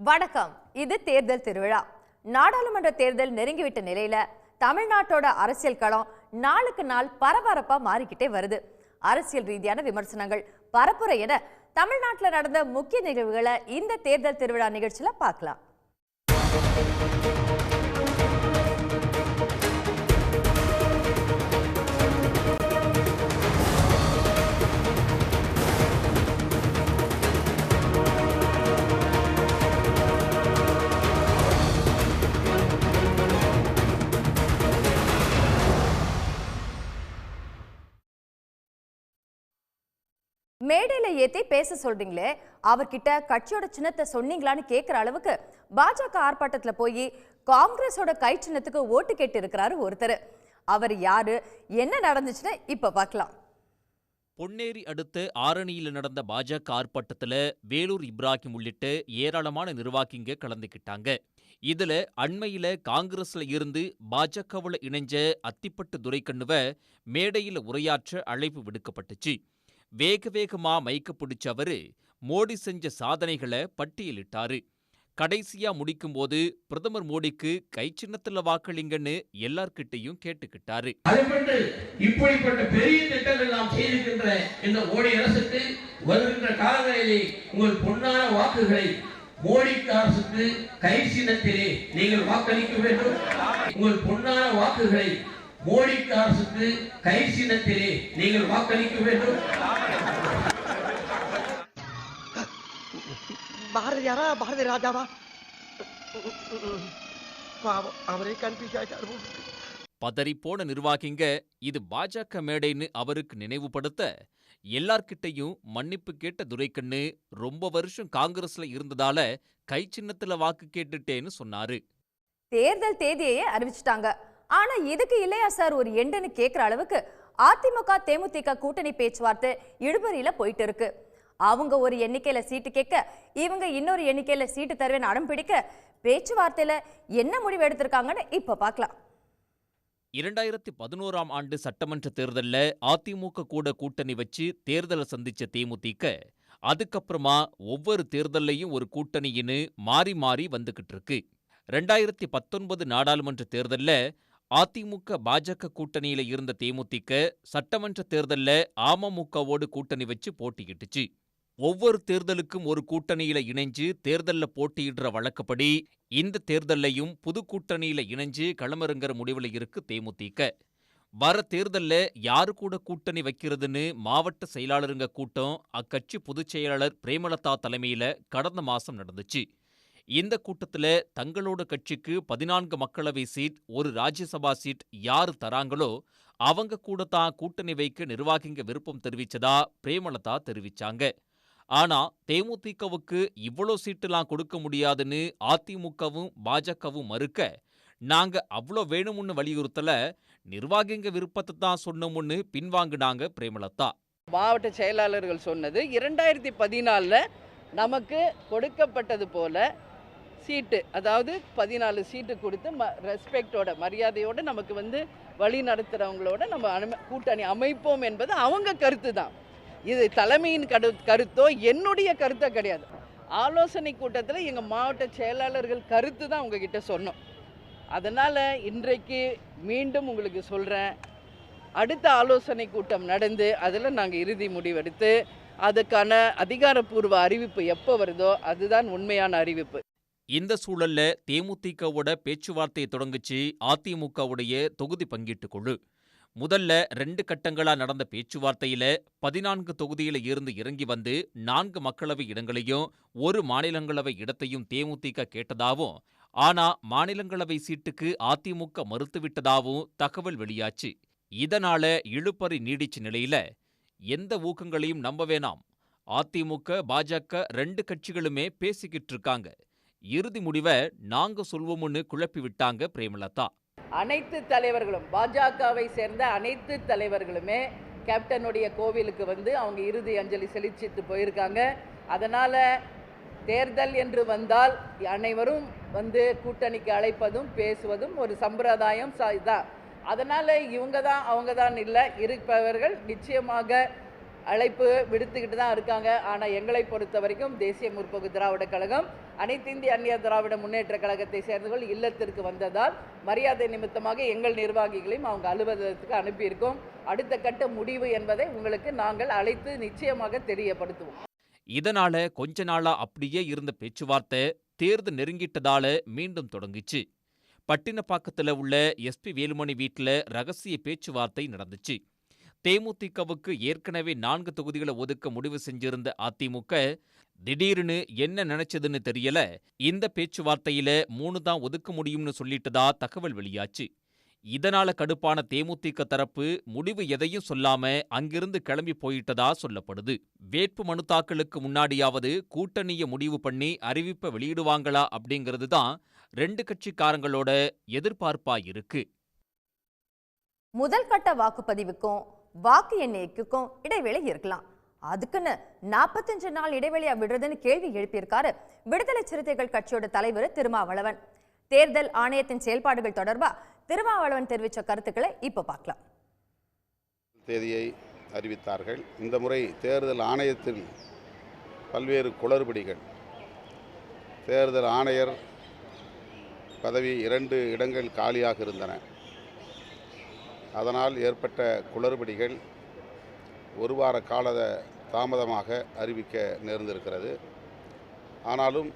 வணக்கம். இது தேர்தல் திருவிழா. நாடாளுமன்ற தேர்தல் நெருங்கிவிட்ட நிலையில தமிழ்நாட்டோட அரசியல் களம் நாளுக்கு நாள் பரபரப்பா மாறிக்கிட்டே வருது. அரசியல் ரீதியான விமர்சனங்கள் பரப்புரை என தமிழ்நாட்டில் நடந்த முக்கிய நிகழ்வுகளை இந்த தேர்தல் திருவிழா நிகழ்ச்சியில பார்க்கலாம். மேடையில ஏத்தி பேச சொல்றீங்களே அவர்கிட்ட கட்சியோட சின்னத்தை சொன்னீங்களான்னு கேட்குற அளவுக்கு பாஜக ஆர்ப்பாட்டத்தில் போய் காங்கிரஸோட கை சின்னத்துக்கு ஓட்டு கேட்டு இருக்கிறாரு ஒருத்தர். அவர் யாரு என்ன நடந்துச்சுன்னு இப்ப பார்க்கலாம். பொன்னேரி அடுத்த ஆரணியில் நடந்த பாஜக ஆர்ப்பாட்டத்தில் வேலூர் இப்ராஹிம் உள்ளிட்டு ஏராளமான நிர்வாகிங்க கலந்துக்கிட்டாங்க இதுல அண்மையில காங்கிரஸ்ல இருந்து பாஜகவுல இணைஞ்ச அத்திப்பட்டு துரைக்கண்ணுவ மேடையில உரையாற்ற அழைப்பு விடுக்கப்பட்டுச்சு. வேக வேகமா மைக்க பிடிச்ச அவரு மோடி செஞ்ச சாதனைகளை பட்டியலிட்டாரு. கடைசியா முடிக்கும்போது பிரதமர் மோடிக்கு கை சின்னத்துல வாக்களிங்கன்னு எல்லார்கிட்டையும் கேட்டுக்கிட்டாரு. இப்படிப்பட்ட பெரிய திட்டங்கள் நாம் செய்திருக்கின்ற இந்த மோடி அரசுக்கு வருகின்ற காலங்களிலே உங்கள் பொன்னான வாக்குகளை மோடி அரசுக்கு கை சின்னத்திலே நீங்கள் வாக்களிக்க வேண்டும். உங்கள் பொன்னான வாக்குகளை மோடி அரசுக்கு கை சின்னத்திலே நீங்கள் வாக்களிக்க வேண்டும். பாரதியாரா பாரதி ராஜாவா பாவம் அவரே கன்ஃபியூஸ் ஆயிட்டாரு. பதறிப்போன நிர்வாகிங்க இது பாஜக மேடைன்னு அவருக்கு நினைவுபடுத்த எல்லார்கிட்டையும் மன்னிப்பு கேட்ட துரைக்கண்ணு ரொம்ப வருஷம் காங்கிரஸ்ல இருந்ததால கை சின்னத்துல வாக்கு கேட்டுட்டேன்னு சொன்னாரு. தேர்தல் தேதியையே அறிவிச்சிட்டாங்க. ஆனா இதுக்கு இல்லையா சார் ஒரு எண்டுன்னு கேக்குற அளவுக்கு அதிமுக தேமுதிக கூட்டணி பேச்சுவார்த்தை இழுபறியில போயிட்டு இருக்கு. அவங்க ஒரு எண்ணிக்கையில சீட்டு கேட்க இவங்க இன்னொரு எண்ணிக்கையில சீட்டு தருவேன் அடம் பிடிக்க பேச்சுவார்த்தையில என்ன முடிவு எடுத்திருக்காங்கன்னு இப்ப பார்க்கலாம் இரண்டாயிரத்தி பதினோராம் ஆண்டு சட்டமன்ற தேர்தல்ல அதிமுக கூட கூட்டணி வச்சு தேர்தலை சந்திச்ச தேமுதிக அதுக்கப்புறமா ஒவ்வொரு தேர்தல்லையும் ஒரு கூட்டணின்னு மாறி மாறி வந்துகிட்டு இருக்கு. ரெண்டாயிரத்தி பத்தொன்பது நாடாளுமன்ற தேர்தல்ல அதிமுக பாஜக கூட்டணியில இருந்த தேமுதிக சட்டமன்ற தேர்தல்ல அமமுகவோடு கூட்டணி வச்சு போட்டியிட்டுச்சு. ஒவ்வொரு தேர்தலுக்கும் ஒரு கூட்டணியில இணைஞ்சு தேர்தல்ல போட்டியிடுற வழக்கப்படி இந்த தேர்தல்லையும் புது கூட்டணியில இணைஞ்சு களமிறங்குற முடிவில் இருக்கு தேமுதிக. வர தேர்தல்ல யாரு கூட கூட்டணி வைக்கிறதுன்னு மாவட்ட செயலாளருங்க கூட்டம் அக்கட்சி பொதுச் செயலாளர் பிரேமலதா தலைமையில கடந்த மாசம் நடந்துச்சு. இந்த கூட்டத்துல தங்களோட கட்சிக்கு பதினான்கு மக்களவை சீட் ஒரு ராஜ்யசபா சீட் யாரு தராங்களோ அவங்க கூட தான் கூட்டணி வைக்க நிர்வாகிங்க விருப்பம் தெரிவிச்சதா பிரேமலதா தெரிவிச்சாங்க. ஆனா தேமுதிகவுக்கு இவ்வளோ சீட்டுலாம் கொடுக்க முடியாதுன்னு அதிமுகவும் பாஜகவும் மறுக்க நாங்க அவ்வளோ வேணும்னு வலியுறுத்தல நிர்வாகிங்க விருப்பத்தை தான் சொன்னோம்னு பின்வாங்குனாங்க பிரேமலதா. மாவட்ட செயலாளர்கள் சொன்னது இரண்டாயிரத்தி பதினாலில் நமக்கு கொடுக்கப்பட்டது போல சீட்டு அதாவது பதினாலு சீட்டு கொடுத்து ம ரெஸ்பெக்டோட மரியாதையோடு நமக்கு வந்து வழி நடத்துகிறவங்களோட நம்ம அனும கூட்டணி அமைப்போம் என்பது அவங்க கருத்து தான் இது தலைமையின் கரு கருத்தோ என்னுடைய கருத்தோ கிடையாது. ஆலோசனை கூட்டத்தில் எங்கள் மாவட்ட செயலாளர்கள் கருத்து தான் உங்ககிட்ட சொன்னோம். அதனால் இன்றைக்கு மீண்டும் உங்களுக்கு சொல்கிறேன் அடுத்த ஆலோசனை கூட்டம் நடந்து அதில் நாங்கள் இறுதி முடிவெடுத்து அதுக்கான அதிகாரப்பூர்வ அறிவிப்பு எப்போ வருதோ அதுதான் உண்மையான அறிவிப்பு. இந்த சூழல்ல தேமுதிகவோட பேச்சுவார்த்தையை தொடங்குச்சு. அதிமுகவுடைய தொகுதி பங்கீட்டு குழு. முதல்ல ரெண்டு கட்டங்களா நடந்த பேச்சுவார்த்தையில பதினான்கு தொகுதியில இருந்து இறங்கி வந்து நான்கு மக்களவை இடங்களையும் ஒரு மாநிலங்களவை இடத்தையும் தேமுதிக கேட்டதாவும் ஆனா மாநிலங்களவை சீட்டுக்கு அதிமுக மறுத்துவிட்டதாவும் தகவல் வெளியாச்சு. இதனால இழுப்பறி நீடிச்ச நிலையில எந்த ஊக்கங்களையும் நம்ப வேணாம். அதிமுக பாஜக ரெண்டு கட்சிகளுமே பேசிக்கிட்டு இருக்காங்க. இறுதி முடிவை நாங்க சொல்வோம்னு குழப்பி விட்டாங்க பிரேமலதா. அனைத்து தலைவர்களும் பாஜகவை சேர்ந்த அனைத்து தலைவர்களுமே கேப்டனுடைய கோவிலுக்கு வந்து அவங்க இறுதி அஞ்சலி செலுத்திட்டு போயிருக்காங்க. அதனால் தேர்தல் என்று வந்தால் அனைவரும் வந்து கூட்டணிக்கு அழைப்பதும் பேசுவதும் ஒரு சம்பிரதாயம் ச- இதான் அதனால் இவங்க தான் அவங்க தான் இல்லை இருப்பவர்கள் நிச்சயமாக அழைப்பு விடுத்துக்கிட்டு தான் இருக்காங்க. ஆனால் எங்களை பொறுத்த வரைக்கும் தேசிய முற்போக்கு திராவிட கழகம் அனைத்து இந்திய அந்நிய திராவிட முன்னேற்ற கழகத்தை சேர்ந்தவர்கள் இல்லத்திற்கு வந்ததால் மரியாதை நிமித்தமாக எங்கள் நிர்வாகிகளையும் அவங்க அலுவலகத்துக்கு அனுப்பியிருக்கோம். அடுத்த கட்ட முடிவு என்பதை உங்களுக்கு நாங்கள் அழைத்து நிச்சயமாக தெரியப்படுத்துவோம். இதனால கொஞ்ச நாளா அப்படியே இருந்த பேச்சுவார்த்தை தேர்தல் நெருங்கிட்டதால மீண்டும் தொடங்குச்சு. பட்டினப்பாக்கத்தில் உள்ள எஸ்பி வேலுமணி வீட்டில் ரகசிய பேச்சுவார்த்தை நடந்துச்சு. தேமுதிகவுக்கு ஏற்கனவே நான்கு தொகுதிகளை ஒதுக்க முடிவு செஞ்சிருந்த அதிமுக திடீர்னு என்ன நினைச்சதுன்னு தெரியல. இந்த பேச்சுவார்த்தையில மூணு தான் ஒதுக்க முடியும்னு சொல்லிட்டதா தகவல் வெளியாச்சு. இதனால கடுப்பான தேமுதிக தரப்பு முடிவு எதையும் சொல்லாம அங்கிருந்து கிளம்பி போயிட்டதா சொல்லப்படுது. வேட்பு மனு தாக்கலுக்கு முன்னாடியாவது கூட்டணிய முடிவு பண்ணி அறிவிப்பை வெளியிடுவாங்களா அப்படிங்கிறது தான் ரெண்டு கட்சிக்காரங்களோட எதிர்பார்ப்பா இருக்கு. முதல் கட்ட வாக்குப்பதிவுக்கும் வாக்கு எண்ணிக்கைக்கும் இடைவேளை இருக்கலாம். அதுக்குன்னு நாற்பத்தஞ்சு நாள் இடைவெளியா விடுறதுன்னு கேள்வி எழுப்பியிருக்காரு விடுதலை சிறுத்தைகள் கட்சியோட தலைவர் திருமாவளவன். தேர்தல் ஆணையத்தின் செயல்பாடுகள் தொடர்பா திருமாவளவன் தெரிவித்த கருத்துக்களை இப்போ பார்க்கலாம். தேதியை அறிவித்தார்கள். இந்த முறை தேர்தல் ஆணையத்தில் பல்வேறு குளறுபடிகள். தேர்தல் ஆணையர் பதவி இரண்டு இடங்கள் காலியாக இருந்தன. அதனால் ஏற்பட்ட குளறுபடிகள் ஒரு வார கால தாமதமாக அறிவிக்க நேர்ந்திருக்கிறது. ஆனாலும்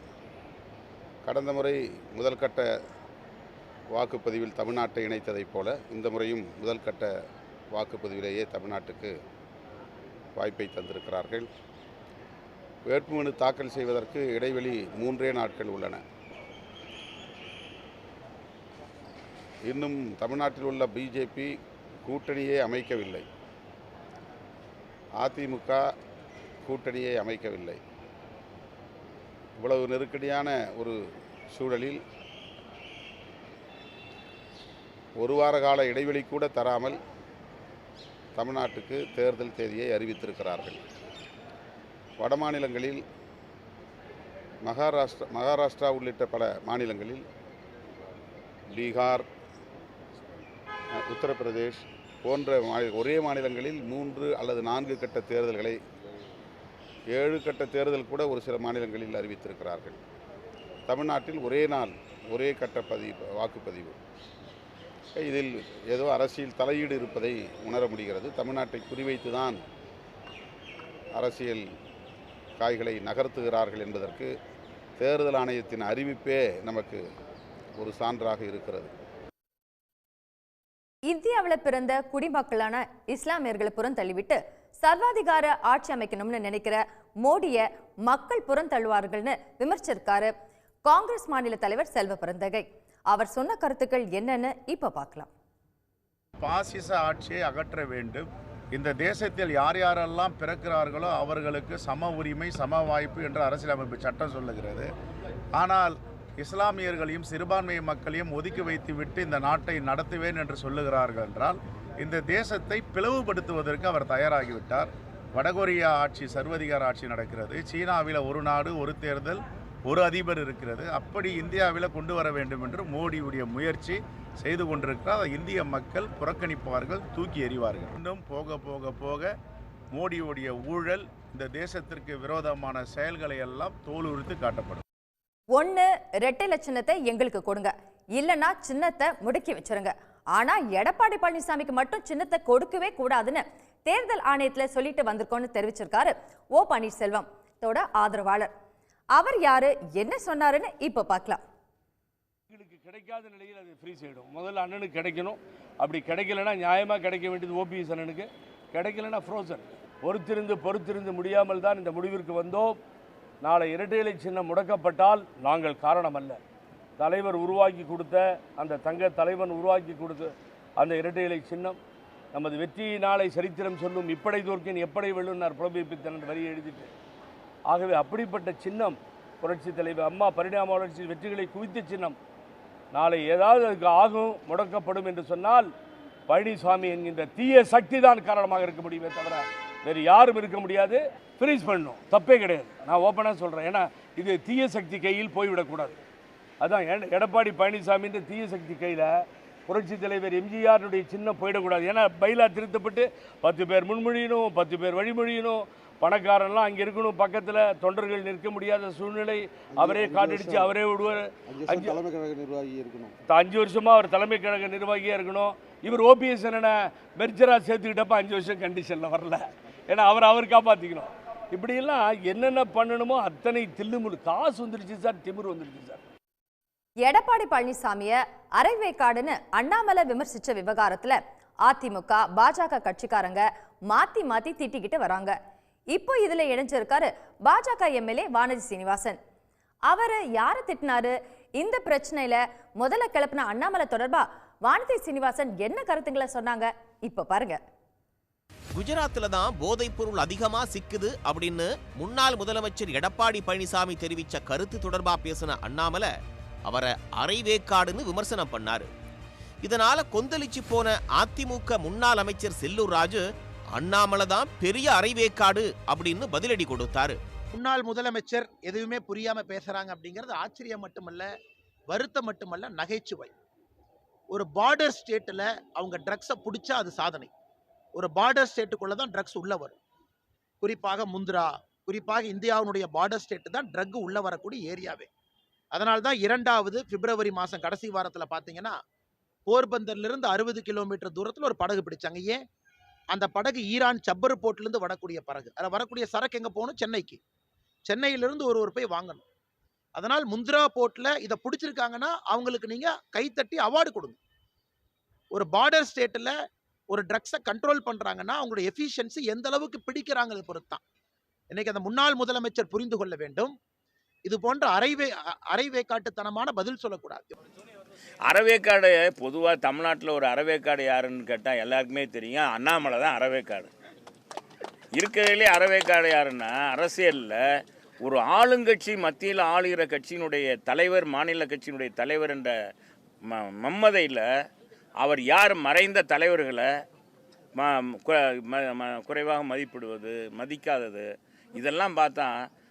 கடந்த முறை முதல் கட்ட வாக்குப்பதிவில் தமிழ்நாட்டை இணைத்ததைப் போல இந்த முறையும் முதல் கட்ட வாக்குப்பதிவிலேயே தமிழ்நாட்டுக்கு வாய்ப்பை தந்திருக்கிறார்கள். வேட்புமனு தாக்கல் செய்வதற்கு இடைவெளி மூன்றே நாட்கள் உள்ளன. இன்னும் தமிழ்நாட்டில் உள்ள பிஜேபி கூட்டணியே அமைக்கவில்லை. அதிமுக கூட்டணியை அமைக்கவில்லை. இவ்வளவு நெருக்கடியான ஒரு சூழலில் ஒரு வார கால இடைவெளி கூட தராமல் தமிழ்நாட்டுக்கு தேர்தல் தேதியை அறிவித்திருக்கிறார்கள். வட மாநிலங்களில் மகாராஷ்டிரா மகாராஷ்டிரா உள்ளிட்ட பல மாநிலங்களில் பீகார் உத்தரப்பிரதேஷ் போன்ற மாநில ஒரே மாநிலங்களில் மூன்று அல்லது நான்கு கட்ட தேர்தல்களை ஏழு கட்ட தேர்தல் கூட ஒரு சில மாநிலங்களில் அறிவித்திருக்கிறார்கள். தமிழ்நாட்டில் ஒரே நாள் ஒரே கட்ட பதிவு வாக்குப்பதிவு. இதில் ஏதோ அரசியல் தலையீடு இருப்பதை உணர முடிகிறது. தமிழ்நாட்டை குறிவைத்து தான் அரசியல் காய்களை நகர்த்துகிறார்கள் என்பதற்கு தேர்தல் ஆணையத்தின் அறிவிப்பே நமக்கு ஒரு சான்றாக இருக்கிறது. இந்தியாவில் பிறந்த குடிமக்களான இஸ்லாமியர்களை புறந்தள்ளிவிட்டு சர்வாதிகார ஆட்சி அமைக்கணும்னு நினைக்கிற மோடிய மக்கள் புறந்தள்ளுவார்கள்னு விமர்சிச்சிருக்காரு காங்கிரஸ் மாநில தலைவர் செல்வ பிறந்தகை அவர் சொன்ன கருத்துக்கள் என்னன்னு இப்ப பார்க்கலாம். பாசிச ஆட்சியை அகற்ற வேண்டும். இந்த தேசத்தில் யார் யாரெல்லாம் பிறக்கிறார்களோ அவர்களுக்கு சம உரிமை சம வாய்ப்பு என்று அரசியலமைப்பு சட்டம் சொல்லுகிறது. ஆனால் இஸ்லாமியர்களையும் சிறுபான்மை மக்களையும் ஒதுக்கி வைத்துவிட்டு இந்த நாட்டை நடத்துவேன் என்று சொல்லுகிறார்கள் என்றால் இந்த தேசத்தை பிளவுபடுத்துவதற்கு அவர் தயாராகிவிட்டார். வடகொரியா ஆட்சி சர்வதிகார ஆட்சி நடக்கிறது. சீனாவில் ஒரு நாடு ஒரு தேர்தல் ஒரு அதிபர் இருக்கிறது. அப்படி இந்தியாவில் கொண்டு வர வேண்டும் என்று மோடியுடைய முயற்சி செய்து கொண்டிருக்கிறார். அதை இந்திய மக்கள் புறக்கணிப்பார்கள் தூக்கி எறிவார்கள். இன்னும் போக போக போக மோடியுடைய ஊழல் இந்த தேசத்திற்கு விரோதமான செயல்களை எல்லாம் தோலுரித்து காட்டப்படும். ஒன்று ரெட்டை லட்சணத்தை எங்களுக்கு கொடுங்க. இல்லைன்னா சின்னத்தை முடக்கி வச்சிருங்க. ஆனால் எடப்பாடி பழனிசாமிக்கு மட்டும் சின்னத்தை கொடுக்கவே கூடாதுன்னு தேர்தல் ஆணையத்தில் சொல்லிட்டு வந்திருக்கோன்னு தெரிவிச்சிருக்காரு ஓ பன்னீர்செல்வம் தோட ஆதரவாளர். அவர் யாரு என்ன சொன்னாருன்னு இப்போ பார்க்கலாம். கிடைக்காத நிலையில் அது ஃப்ரீ செய்யணும் முதல்ல அண்ணனுக்கு கிடைக்கணும். அப்படி கிடைக்கலனா நியாயமாக கிடைக்க வேண்டியது ஓபிஎஸ் அண்ணனுக்கு. கிடைக்கலன்னா ஃப்ரோசன் பொறுத்திருந்து பொறுத்திருந்து முடியாமல் தான் இந்த முடிவிற்கு வந்தோம். நாளை இரட்டை சின்னம் முடக்கப்பட்டால் நாங்கள் காரணம் அல்ல தலைவர் உருவாக்கி கொடுத்த அந்த தங்க தலைவன் உருவாக்கி கொடுத்த அந்த இரட்டை இலை சின்னம் நமது வெற்றியை நாளை சரித்திரம் சொல்லும் இப்படை தோற்கின் எப்படை வெள்ளுனார் புலம்பிப்பித்தன் வரி எழுதிட்டு. ஆகவே அப்படிப்பட்ட சின்னம் புரட்சி தலைவர் அம்மா பரிணாம வளர்ச்சி வெற்றிகளை குவித்த சின்னம். நாளை ஏதாவது அதுக்கு ஆகும் முடக்கப்படும் என்று சொன்னால் பழனிசாமி என்கின்ற தீய சக்தி தான் காரணமாக இருக்க முடியுமே தவிர வேறு யாரும் இருக்க முடியாது. ஃப்ரீஸ் பண்ணணும். தப்பே கிடையாது. நான் ஓப்பனாக சொல்கிறேன் ஏன்னா இது தீய சக்தி கையில் போய்விடக்கூடாது. அதான் எட- எடப்பாடி பழனிசாமின்ற தீய சக்தி கையில் புரட்சி தலைவர் எம்ஜிஆருடைய சின்னம் போயிடக்கூடாது. ஏன்னா பைலா திருத்தப்பட்டு பத்து பேர் முன்மொழியணும் பத்து பேர் வழிமொழியணும். பணக்காரன்லாம் அங்கே இருக்கணும். பக்கத்தில் தொண்டர்கள் நிற்க முடியாத சூழ்நிலை. அவரே காட்டடிச்சு அவரே விடுவார் அஞ்சு தலைமை கழக நிர்வாகி இருக்கணும். அஞ்சு வருஷமா அவர் தலைமை கழக நிர்வாகியாக இருக்கணும். இவர் ஓபிஎஸ் என்னென்ன மெர்ஜராக சேர்த்துக்கிட்டப்ப அஞ்சு வருஷம் கண்டிஷனில் வரல. ஏன்னா அவர் அவர் காப்பாற்றிக்கணும் இப்படியெல்லாம் என்னென்ன பண்ணணுமோ அத்தனை தில்லுமுழு காசு வந்துருச்சு சார் திமிர் வந்துருச்சு சார். எடப்பாடி பழனிசாமியை அரைவேக்காடுன்னு அண்ணாமலை விமர்சித்த விவகாரத்தில் அதிமுக பாஜக கட்சிக்காரங்க மாற்றி மாற்றி திட்டிக்கிட்டு வராங்க. இப்போ இதில் இணைஞ்சிருக்காரு பாஜக எம்எல்ஏ வானதி சீனிவாசன். அவர் யாரை திட்டினாரு? இந்த பிரச்சனையில் முதல்ல கிளப்பின அண்ணாமலை தொடர்பாக வானதி சீனிவாசன் என்ன கருத்துங்களை சொன்னாங்க? இப்போ பாருங்கள் குஜராத்தில் தான் போதைப் பொருள் அதிகமாக சிக்குது அப்படின்னு முன்னாள் முதலமைச்சர் எடப்பாடி பழனிசாமி தெரிவித்த கருத்து தொடர்பாக பேசின அண்ணாமலை அவரை அரைவேக்காடுன்னு விமர்சனம் பண்ணார். இதனால கொந்தளிச்சு போன அதிமுக முன்னாள் அமைச்சர் செல்லூர் ராஜு அண்ணாமலை தான் பெரிய அரைவேக்காடு அப்படின்னு பதிலடி கொடுத்தாரு. முன்னாள் முதலமைச்சர் எதுவுமே புரியாம பேசுறாங்க அப்படிங்கிறது ஆச்சரியம் மட்டுமல்ல வருத்தம் மட்டுமல்ல நகைச்சுவை. ஒரு பார்டர் ஸ்டேட்டில் அவங்க ட்ரக்ஸை பிடிச்சா அது சாதனை. ஒரு பார்டர் ஸ்டேட்டுக்குள்ளே தான் ட்ரக்ஸ் உள்ளே வரும். குறிப்பாக முந்திரா குறிப்பாக இந்தியாவினுடைய பார்டர் ஸ்டேட்டு தான் ட்ரக் உள்ளே வரக்கூடிய ஏரியாவே அதனால தான் இரண்டாவது பிப்ரவரி மாதம் கடைசி வாரத்தில் பார்த்தீங்கன்னா போர்பந்தர்லேருந்து அறுபது கிலோமீட்டர் தூரத்தில் ஒரு படகு பிடிச்சாங்க. ஏன்? அந்த படகு ஈரான் சப்பர் போர்ட்லேருந்து வரக்கூடிய படகு. அதில் வரக்கூடிய சரக்கு எங்கே போகணும்? சென்னைக்கு. சென்னையிலிருந்து ஒரு ஒரு போய் வாங்கணும். அதனால் முந்திரா போர்ட்டில் இதை பிடிச்சிருக்காங்கன்னா அவங்களுக்கு நீங்கள் கைத்தட்டி அவார்டு கொடுங்க. ஒரு பார்டர் ஸ்டேட்டில் ஒரு ட்ரக்ஸை கண்ட்ரோல் பண்ணுறாங்கன்னா அவங்களோட எஃபிஷியன்சி எந்த அளவுக்கு பிடிக்கிறாங்கிறது பொறுத்து தான் இன்னைக்கு அந்த முன்னாள் முதலமைச்சர் புரிந்து கொள்ள வேண்டும். இது போன்ற அரைவே அரைவேக்காட்டுத்தனமான பதில் சொல்லக்கூடாது. அறவேக்காடு பொதுவாக தமிழ்நாட்டில் ஒரு அறவேக்காடு யாருன்னு கேட்டால் எல்லாருக்குமே தெரியும். அண்ணாமலை தான் அறவேக்காடு. இருக்கிறதுலே அறவேக்காடு யாருன்னா அரசியலில் ஒரு ஆளுங்கட்சி மத்தியில் ஆளுகிற கட்சியினுடைய தலைவர் மாநில கட்சியினுடைய தலைவர் என்ற ம மம்மதையில் அவர் யார் மறைந்த தலைவர்களை ம ம- குறைவாக மதிப்பிடுவது மதிக்காதது இதெல்லாம் பார்த்தா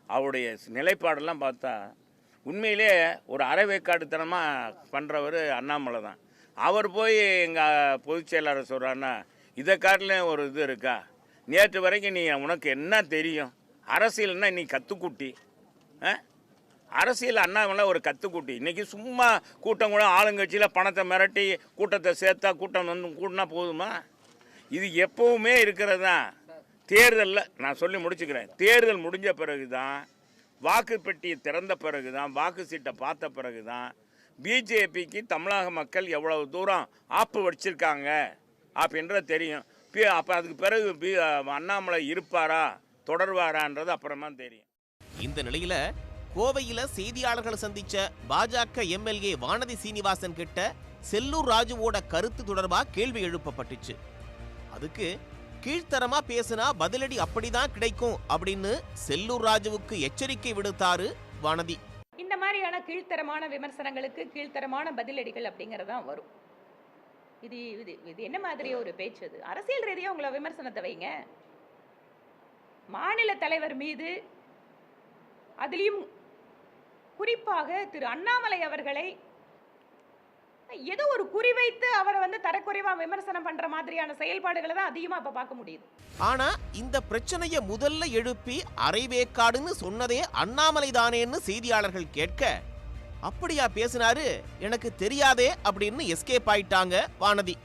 அவருடைய நிலைப்பாடெல்லாம் பார்த்தா உண்மையிலே ஒரு அறவேக்காட்டுத்தனமாக பண்ணுறவர் அண்ணாமலை தான். அவர் போய் எங்கள் பொதுச் செயலாளர் சொல்கிறாருன்னா இதை காட்டிலும் ஒரு இது இருக்கா? நேற்று வரைக்கும் நீ உனக்கு என்ன தெரியும்? அரசியல்னால் நீ கற்றுக்குட்டி ஆ? அரசியல் அண்ணாமலை ஒரு கத்துக்கூட்டி. இன்றைக்கி சும்மா கூட்டம் கூட ஆளுங்கட்சியில் பணத்தை மிரட்டி கூட்டத்தை சேர்த்தா கூட்டம் வந்து கூட்டினா போதுமா? இது எப்பவுமே இருக்கிறது தான். தேர்தலில் நான் சொல்லி முடிச்சுக்கிறேன். தேர்தல் முடிஞ்ச பிறகு தான் வாக்கு பெட்டியை திறந்த பிறகு தான் வாக்கு சீட்டை பார்த்த பிறகு தான் பிஜேபிக்கு தமிழக மக்கள் எவ்வளவு தூரம் ஆப்பு வடிச்சிருக்காங்க அப்படின்றது தெரியும். பி- அப்போ அதுக்கு பிறகு பி அண்ணாமலை இருப்பாரா தொடர்வாரான்றது அப்புறமா தெரியும். இந்த நிலையில் கோவையில செய்தியாளர்களை சந்திச்ச பாஜக எம்எல்ஏ வானதி சீனிவாசன் கிட்ட செல்லூர் ராஜுவோட கருத்து தொடர்பா கேள்வி எழுப்பப்பட்டுச்சு. அதுக்கு கீழ்த்தரமா பேசினா பதிலடி அப்படிதான் கிடைக்கும் அப்படின்னு செல்லூர் ராஜுவுக்கு எச்சரிக்கை விடுத்தாரு வானதி. இந்த மாதிரியான கீழ்த்தரமான விமர்சனங்களுக்கு கீழ்த்தரமான பதிலடிகள் அப்படிங்கிறது தான் வரும். இது இது இது என்ன மாதிரி ஒரு பேச்சு அது? அரசியல் ரீதியாக உங்களை விமர்சனத்தை வைங்க. மாநில தலைவர் மீது அதிலையும் குறிப்பாக திரு அண்ணாமலை அவர்களை ஏதோ ஒரு குறிவைத்து அவரை வந்து தரக்குறைவா விமர்சனம் பண்ற மாதிரியான செயல்பாடுகளை தான் அதிகமா இப்ப பார்க்க முடியுது. ஆனா இந்த பிரச்சனைய முதல்ல எழுப்பி அரைவேக்காடுன்னு சொன்னதே அண்ணாமலை தானேன்னு செய்தியாளர்கள் கேட்க அப்படியா பேசினாரு? எனக்கு தெரியாதே அப்படின்னு எஸ்கேப் ஆயிட்டாங்க வானதி.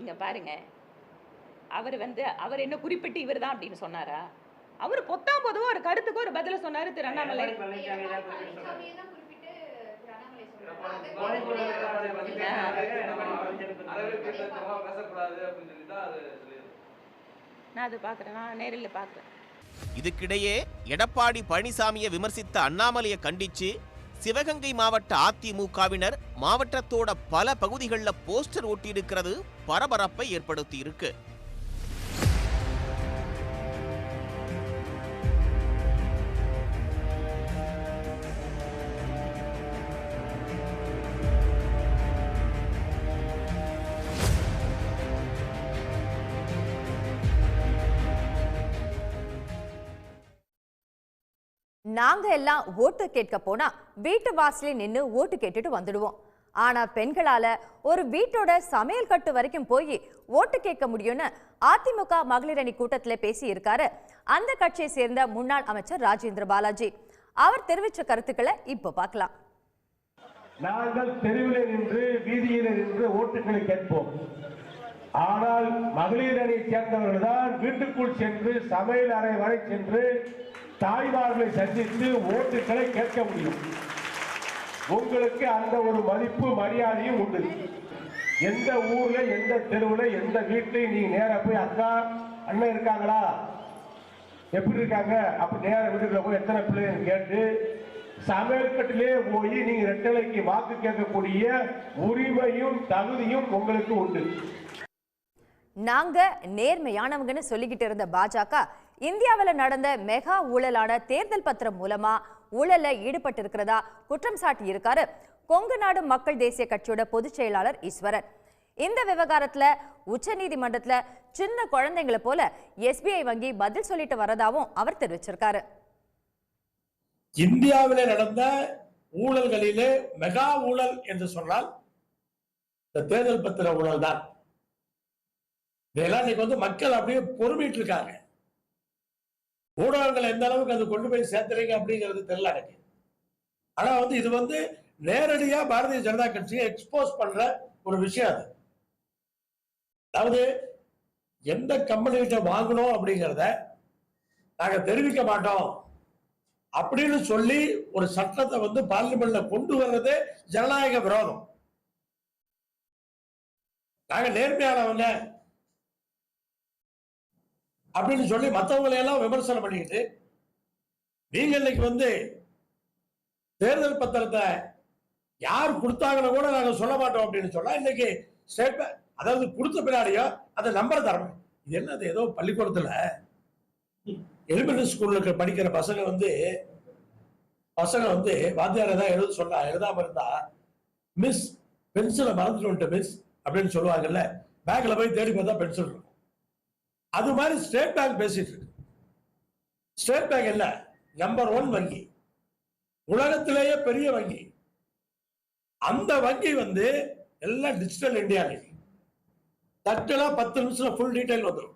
இங்க பாருங்க. அவர் வந்து அவர் என்ன குறிப்பிட்டு இவர் தான் அப்படின்னு சொன்னாரா? அவர் பொத்தாம் பொதுவா ஒரு கருத்துக்கு ஒரு பதில சொன்னாரு திரு அண்ணாமலை. நான் அது பார்க்குறேன் நான் நேரில் பார்க்குறேன் இதுக்கிடையே எடப்பாடி பழனிசாமியை விமர்சித்த அண்ணாமலையை கண்டிச்சு சிவகங்கை மாவட்ட அதிமுகவினர் மாவட்டத்தோட பல பகுதிகளில் போஸ்டர் ஒட்டியிருக்கிறது பரபரப்பை ஏற்படுத்தி இருக்கு நாங்க எல்லாம் ஓட்டு கேட்க போனா வீட்டு வாசலே நின்று ஓட்டு கேட்டுட்டு வந்துடுவோம். ஆனா பெண்களால ஒரு வீட்டோட சமையல் கட்டு வரைக்கும் போய் ஓட்டு கேட்க முடியும்னு அதிமுக மகளிர் அணி கூட்டத்தில் பேசி இருக்காரு அந்த கட்சியை சேர்ந்த முன்னாள் அமைச்சர் ராஜேந்திர பாலாஜி. அவர் தெரிவிச்ச கருத்துக்களை இப்போ பார்க்கலாம். நாங்கள் தெருவில் நின்று வீதியில் நின்று ஓட்டுகளை கேட்போம். ஆனால் மகளிர் அணியை சேர்ந்தவர்கள் தான் வீட்டுக்குள் சென்று சமையல் அறை வரை சென்று தாய்மார்களை சந்தித்து ஓட்டுகளை கேட்க முடியும். உங்களுக்கு அந்த ஒரு மதிப்பு மரியாதையும் உண்டு. எந்த ஊர்ல எந்த தெருவுல எந்த வீட்லயும் நீங்க நேராக போய் அக்கா அண்ணன் இருக்காங்களா? எப்படி இருக்காங்க? அப்ப நேர வீட்டுக்குள்ள போய் எத்தனை பிள்ளைங்க கேட்டு சமையல்கட்டிலே போய் நீங்க ரெட்டலைக்கு வாக்கு கேட்கக்கூடிய உரிமையும் தகுதியும் உங்களுக்கு உண்டு. நாங்க நேர்மையானவங்கன்னு சொல்லிக்கிட்டு இருந்த பாஜக இந்தியாவுல நடந்த மெகா ஊழலான தேர்தல் பத்திரம் மூலமா ஊழல்ல ஈடுபட்டு இருக்கிறதா குற்றம் சாட்டி இருக்காரு கொங்கு நாடு மக்கள் தேசிய கட்சியோட பொதுச் செயலாளர் ஈஸ்வரன். இந்த விவகாரத்துல உச்சநீதிமன்றத்துல சின்ன குழந்தைங்களை போல எஸ்பிஐ வங்கி பதில் சொல்லிட்டு வரதாவும் அவர் தெரிவிச்சிருக்காரு. இந்தியாவிலே நடந்த ஊழல்களிலே மெகா ஊழல் என்று சொன்னால் இந்த தேர்தல் பத்திர ஊழல் தான் இதெல்லாம் இன்னைக்கு வந்து மக்கள் அப்படியே பொறுமையிட்டு இருக்காங்க ஊடகங்கள் எந்த அளவுக்கு அது கொண்டு போய் சேர்த்துறீங்க அப்படிங்கிறது தெரியல எனக்கு. ஆனால் வந்து இது வந்து நேரடியாக பாரதிய ஜனதா கட்சியை எக்ஸ்போஸ் பண்ற ஒரு விஷயம் அது. அதாவது எந்த கம்பெனிகிட்ட வாங்கணும் அப்படிங்கிறத நாங்கள் தெரிவிக்க மாட்டோம் அப்படின்னு சொல்லி ஒரு சட்டத்தை வந்து பார்லிமெண்ட்ல கொண்டு வர்றது ஜனநாயக விரோதம். நாங்கள் நேர்மையானவங்க. அப்படின்னு சொல்லி மற்றவங்களை எல்லாம் விமர்சனம் பண்ணிக்கிட்டு நீங்க இன்னைக்கு வந்து தேர்தல் பத்திரத்தை யார் கொடுத்தாங்கன்னு கூட நாங்க சொல்ல மாட்டோம் அப்படின்னு சொன்னா இன்னைக்கு ஸ்டேட் அதாவது கொடுத்த பின்னாடியோ அந்த நம்பர் தரணும் இது என்னது ஏதோ பள்ளிக்கூடத்துல எலிமெண்டரி ஸ்கூல்ல படிக்கிற பசங்க வந்து பசங்க வந்து வாத்தியார் ஏதாவது எழுத சொன்னா எழுதாம இருந்தா மிஸ் பென்சிலை மறந்துட்டு வந்துட்டு மிஸ் அப்படின்னு சொல்லுவாங்கல்ல பேக்கில் போய் தேடி பார்த்தா பென்சில் இருக்கும். அது மாதிரி ஸ்டேட் பேங்க் பேசிட்டு இருக்கு. ஸ்டேட் பேங்க் என்ன? நம்பர் ஒன் வங்கி. உலகத்திலேயே பெரிய வங்கி. அந்த வங்கி வந்து எல்லாம் டிஜிட்டல் இந்தியா இன்னைக்கு தட்டெல்லாம் பத்து நிமிஷம் ஃபுல் டீட்டெயில் வந்துடும்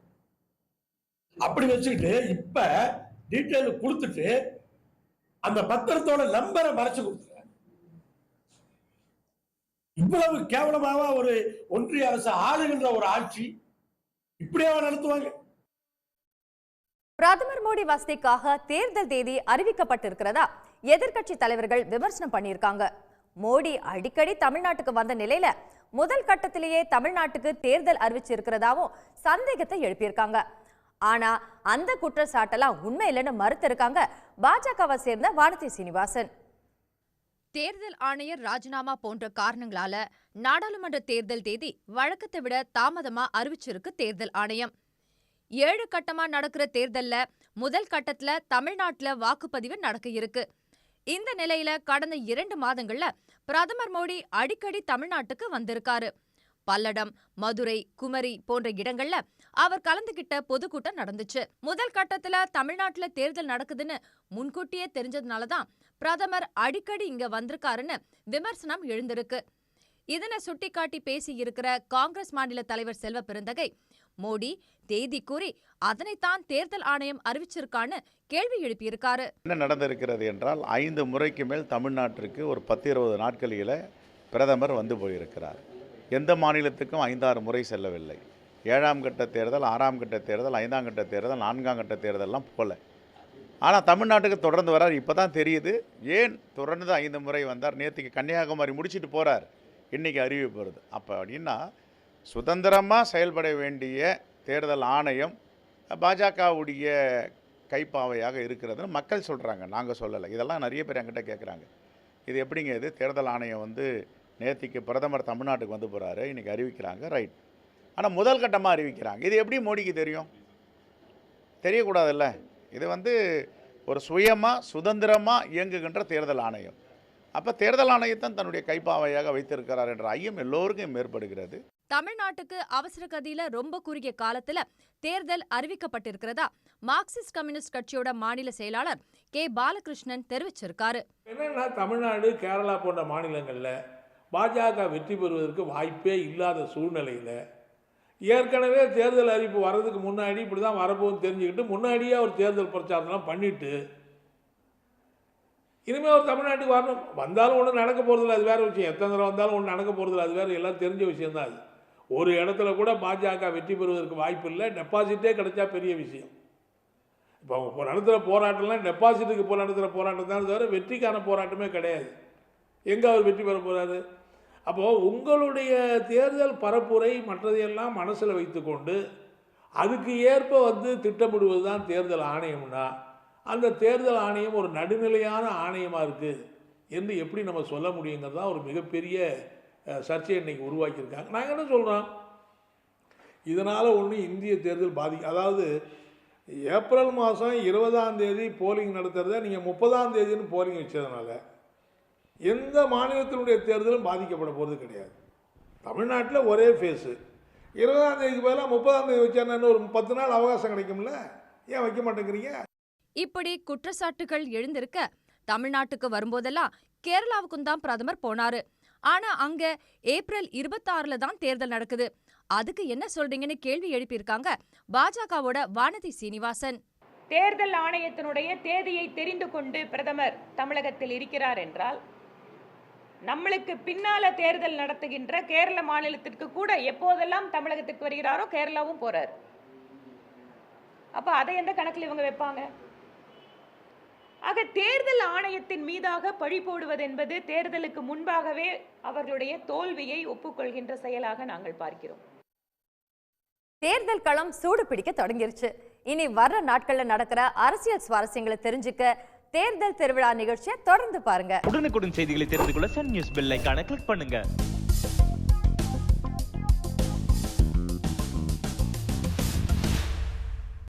அப்படி வச்சுக்கிட்டு இப்ப டீட்டெயில் கொடுத்துட்டு அந்த பத்திரத்தோட நம்பரை மறைச்சு கொடுத்துருக்காங்க. இவ்வளவு கேவலமாக ஒரு ஒன்றிய அரசு ஆளுகின்ற ஒரு ஆட்சி இப்படியாவா நடத்துவாங்க. பிரதமர் மோடி வசதிக்காக தேர்தல் தேதி அறிவிக்கப்பட்டிருக்கிறதா? எதிர்கட்சி தலைவர்கள் விமர்சனம் பண்ணியிருக்காங்க. மோடி அடிக்கடி தமிழ்நாட்டுக்கு வந்த நிலையில முதல் கட்டத்திலேயே தமிழ்நாட்டுக்கு தேர்தல் அறிவிச்சிருக்கிறதாவும் சந்தேகத்தை எழுப்பியிருக்காங்க. ஆனா அந்த குற்றச்சாட்டெல்லாம் உண்மை இல்லைன்னு மறுத்திருக்காங்க பாஜகவை சேர்ந்த வானதி சீனிவாசன். தேர்தல் ஆணையர் ராஜினாமா போன்ற காரணங்களால நாடாளுமன்ற தேர்தல் தேதி வழக்கத்தை விட தாமதமா அறிவிச்சிருக்கு தேர்தல் ஆணையம். ஏழு கட்டமா நடக்கிற தேர்தல்ல முதல் கட்டத்துல தமிழ்நாட்டுல வாக்குப்பதிவு நடக்க இருக்கு. இந்த நிலையில கடந்த இரண்டு மாதங்கள்ல பிரதமர் மோடி அடிக்கடி தமிழ்நாட்டுக்கு வந்திருக்காரு. பல்லடம் மதுரை குமரி போன்ற இடங்கள்ல அவர் கலந்துகிட்ட பொதுக்கூட்டம் நடந்துச்சு. முதல் கட்டத்துல தமிழ்நாட்டுல தேர்தல் நடக்குதுன்னு முன்கூட்டியே தெரிஞ்சதுனால தான் பிரதமர் அடிக்கடி இங்க வந்திருக்காருன்னு விமர்சனம் எழுந்திருக்கு. இதனை சுட்டிக்காட்டி பேசி இருக்கிற காங்கிரஸ் மாநில தலைவர் செல்வ பெருந்தகை மோடி தேதி கூறி அதனைத்தான் தேர்தல் ஆணையம் அறிவிச்சிருக்கான்னு கேள்வி எழுப்பியிருக்காரு. என்ன நடந்திருக்கிறது என்றால் ஐந்து முறைக்கு மேல் தமிழ்நாட்டிற்கு ஒரு பத்து இருபது நாட்களில் பிரதமர் வந்து போயிருக்கிறார். எந்த மாநிலத்துக்கும் ஐந்தாறு முறை செல்லவில்லை. ஏழாம் கட்ட தேர்தல் ஆறாம் கட்ட தேர்தல் ஐந்தாம் கட்ட தேர்தல் நான்காம் கட்ட தேர்தல்லாம் போல. ஆனால் தமிழ்நாட்டுக்கு தொடர்ந்து வரார் இப்போ தான் தெரியுது. ஏன் தொடர்ந்து ஐந்து முறை வந்தார்? நேற்றுக்கு கன்னியாகுமரி முடிச்சிட்டு போகிறார் இன்றைக்கி அறிவிப்பு வருது. அப்போ அப்படின்னா சுதந்திரமாக செயல்பட வேண்டிய தேர்தல் ஆணையம் பாஜகவுடைய கைப்பாவையாக இருக்கிறதுன்னு மக்கள் சொல்கிறாங்க நாங்கள் சொல்லலை. இதெல்லாம் நிறைய பேர் என்கிட்ட கேட்குறாங்க இது எப்படிங்க இது? தேர்தல் ஆணையம் வந்து நேற்றுக்கு பிரதமர் தமிழ்நாட்டுக்கு வந்து போகிறாரு இன்றைக்கி அறிவிக்கிறாங்க. ரைட். ஆனால் முதல் கட்டமாக அறிவிக்கிறாங்க. இது எப்படி மோடிக்கு தெரியும்? தெரியக்கூடாதுல்ல. இது வந்து ஒரு சுயமாக சுதந்திரமாக இயங்குகின்ற தேர்தல் ஆணையம். அப்போ தேர்தல் ஆணையத்தான் தன்னுடைய கைப்பாவையாக வைத்திருக்கிறார் என்ற ஐயம் எல்லோருக்கும் ஏற்படுகிறது. தமிழ்நாட்டுக்கு அவசர கதியில ரொம்ப குறுகிய காலத்துல தேர்தல் அறிவிக்கப்பட்டிருக்கிறதா? மார்க்சிஸ்ட் கம்யூனிஸ்ட் கட்சியோட மாநில செயலாளர் கே. பாலகிருஷ்ணன் தெரிவிச்சிருக்காரு. என்னன்னா தமிழ்நாடு கேரளா போன்ற மாநிலங்களில் பாஜக வெற்றி பெறுவதற்கு வாய்ப்பே இல்லாத சூழ்நிலையில் ஏற்கனவே தேர்தல் அறிவிப்பு வர்றதுக்கு முன்னாடி இப்படி தான் வரப்போகுதுன்னு தெரிஞ்சுக்கிட்டு முன்னாடியே அவர் தேர்தல் பிரச்சாரம்லாம் பண்ணிவிட்டு இனிமேல் அவர் தமிழ்நாட்டுக்கு வரணும். வந்தாலும் ஒன்றும் நடக்க போகிறதில்ல அது வேறு விஷயம். எத்தனை தடவை வந்தாலும் ஒன்றும் நடக்க போகிறதில்ல அது வேறு. எல்லாம் தெரிஞ்ச விஷயந்தான் அது. ஒரு இடத்துல கூட பாஜக வெற்றி பெறுவதற்கு வாய்ப்பு இல்லை. டெபாசிட்டே கிடைச்சா பெரிய விஷயம். இப்போ அவங்க நடத்துகிற போராட்டம்லாம் டெபாசிட்டுக்கு போ நடத்துகிற போராட்டம் தான் தவிர வெற்றிக்கான போராட்டமே கிடையாது. எங்கே அவர் வெற்றி பெற போகிறாரு அப்போது உங்களுடைய தேர்தல் பரப்புரை மற்றதையெல்லாம் மனசில் வைத்துக்கொண்டு அதுக்கு ஏற்ப வந்து திட்டமிடுவது தான் தேர்தல் ஆணையம்னா அந்த தேர்தல் ஆணையம் ஒரு நடுநிலையான ஆணையமாக இருக்குது என்று எப்படி நம்ம சொல்ல முடியுங்கிறது தான் ஒரு மிகப்பெரிய சர்ச்சையை இன்றைக்கி உருவாக்கியிருக்காங்க. நாங்கள் என்ன சொல்கிறோம் இதனால் ஒன்று இந்திய தேர்தல் பாதி அதாவது ஏப்ரல் மாதம் இருபதாம் தேதி போலிங் நடத்துகிறத நீங்கள் முப்பதாம் தேதின்னு போலிங் வச்சதுனால எந்த மாநிலத்தினுடைய தேர்தலும் பாதிக்கப்பட போகிறது கிடையாது. தமிழ்நாட்டில் ஒரே ஃபேஸு இருபதாம் தேதிக்கு பதிலாக முப்பதாம் தேதி வச்சான்னு ஒரு பத்து நாள் அவகாசம் கிடைக்கும்ல? ஏன் வைக்க மாட்டேங்கிறீங்க? இப்படி குற்றச்சாட்டுகள் எழுந்திருக்க தமிழ்நாட்டுக்கு வரும்போதெல்லாம் கேரளாவுக்கும் தான் பிரதமர் போனாரு. ஆனா அங்க ஏப்ரல் இருபத்தாறுல தான் தேர்தல் நடக்குது. அதுக்கு என்ன சொல்றீங்கன்னு கேள்வி எழுப்பியிருக்காங்க பாஜகவோட வானதி சீனிவாசன். தேர்தல் ஆணையத்தினுடைய தேதியை தெரிந்து கொண்டு பிரதமர் தமிழகத்தில் இருக்கிறார் என்றால் நம்மளுக்கு பின்னால தேர்தல் நடத்துகின்ற கேரள மாநிலத்திற்கு கூட எப்போதெல்லாம் தமிழகத்துக்கு வருகிறாரோ கேரளாவும் போறார். அப்ப அதை எந்த கணக்கில் இவங்க வைப்பாங்க? ஆக தேர்தல் ஆணையத்தின் மீதாக பழி போடுவது என்பது தேர்தலுக்கு முன்பாகவே அவர்களுடைய தோல்வியை ஒப்புக்கொள்கின்ற செயலாக நாங்கள் பார்க்கிறோம். தேர்தல் களம் சூடு பிடிக்க தொடங்கிருச்சு. இனி வர்ற நாட்கள்ல நடக்கிற அரசியல் சுவாரஸ்யங்களை தெரிஞ்சுக்க தேர்தல் திருவிழா நிகழ்ச்சியை தொடர்ந்து பாருங்க. உடனுக்குடன் செய்திகளை தெரிந்து கொள்ள சன் நியூஸ் பெல் ஐக்கான கிளிக் பண்ணுங்க.